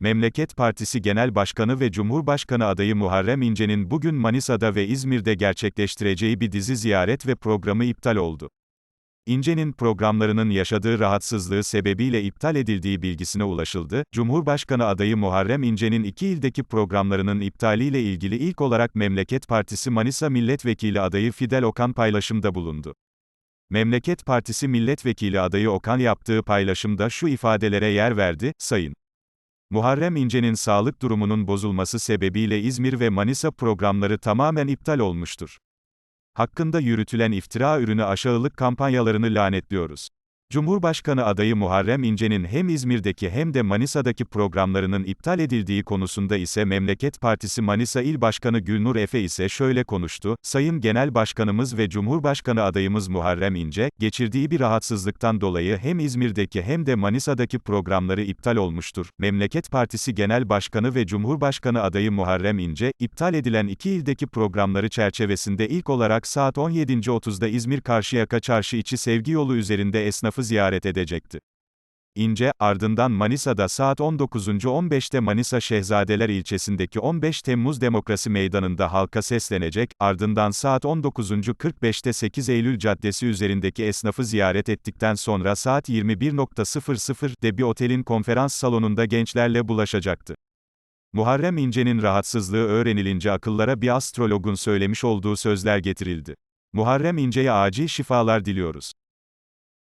Memleket Partisi Genel Başkanı ve Cumhurbaşkanı adayı Muharrem İnce'nin bugün Manisa'da ve İzmir'de gerçekleştireceği bir dizi ziyaret ve programı iptal oldu. İnce'nin programlarının yaşadığı rahatsızlığı sebebiyle iptal edildiği bilgisine ulaşıldı. Cumhurbaşkanı adayı Muharrem İnce'nin iki ildeki programlarının iptaliyle ilgili ilk olarak Memleket Partisi Manisa Milletvekili adayı Fidel Okan paylaşımda bulundu. Memleket Partisi Milletvekili adayı Okan yaptığı paylaşımda şu ifadelere yer verdi, Sayın Muharrem İnce'nin sağlık durumunun bozulması sebebiyle İzmir ve Manisa programları tamamen iptal olmuştur. Hakkında yürütülen iftira ürünü aşağılık kampanyalarını lanetliyoruz. Cumhurbaşkanı adayı Muharrem İnce'nin hem İzmir'deki hem de Manisa'daki programlarının iptal edildiği konusunda ise Memleket Partisi Manisa İl Başkanı Gülnur Efe ise şöyle konuştu, Sayın Genel Başkanımız ve Cumhurbaşkanı adayımız Muharrem İnce, geçirdiği bir rahatsızlıktan dolayı hem İzmir'deki hem de Manisa'daki programları iptal olmuştur. Memleket Partisi Genel Başkanı ve Cumhurbaşkanı adayı Muharrem İnce, iptal edilen iki ildeki programları çerçevesinde ilk olarak saat 17.30'da İzmir Karşıyaka Çarşı içi Sevgi Yolu üzerinde esnafı ziyaret edecekti. İnce, ardından Manisa'da saat 19.15'te Manisa Şehzadeler ilçesindeki 15 Temmuz Demokrasi Meydanı'nda halka seslenecek, ardından saat 19.45'te 8 Eylül Caddesi üzerindeki esnafı ziyaret ettikten sonra saat 21.00'de bir otelin konferans salonunda gençlerle bulaşacaktı. Muharrem İnce'nin rahatsızlığı öğrenilince akıllara bir astrologun söylemiş olduğu sözler getirildi. Muharrem İnce'ye acil şifalar diliyoruz.